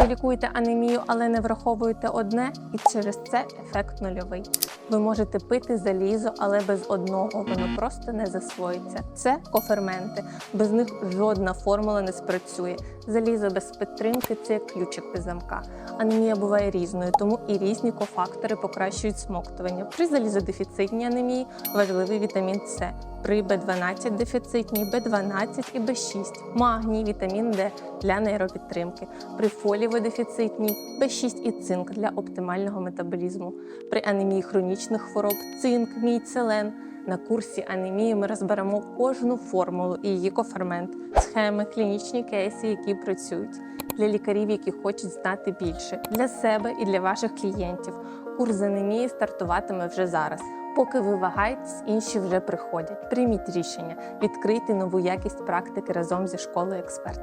Ви лікуєте анемію, але не враховуєте одне, і через це ефект нульовий. Ви можете пити залізо, але без одного воно просто не засвоїться. Це коферменти. Без них жодна формула не спрацює. Залізо без підтримки це ключик без замка. Анемія буває різною, тому і різні кофактори покращують смоктування. При залізодефіцитній анемії важливий вітамін С. При B12 дефіцитній B12 і B6, магній, вітамін Д для нейропідтримки, при фолієводефіцитній B6 і цинк для оптимального метаболізму, при анемії хронічних хвороб цинк, мідь, селен. На курсі анемії ми розберемо кожну формулу і її кофермент, схеми, клінічні кейси, які працюють для лікарів, які хочуть знати більше, для себе і для ваших клієнтів. Курс анемії стартуватиме вже зараз. Поки ви вагаєтесь, інші вже приходять. Прийміть рішення, відкрийте нову якість практики разом зі школою експерт.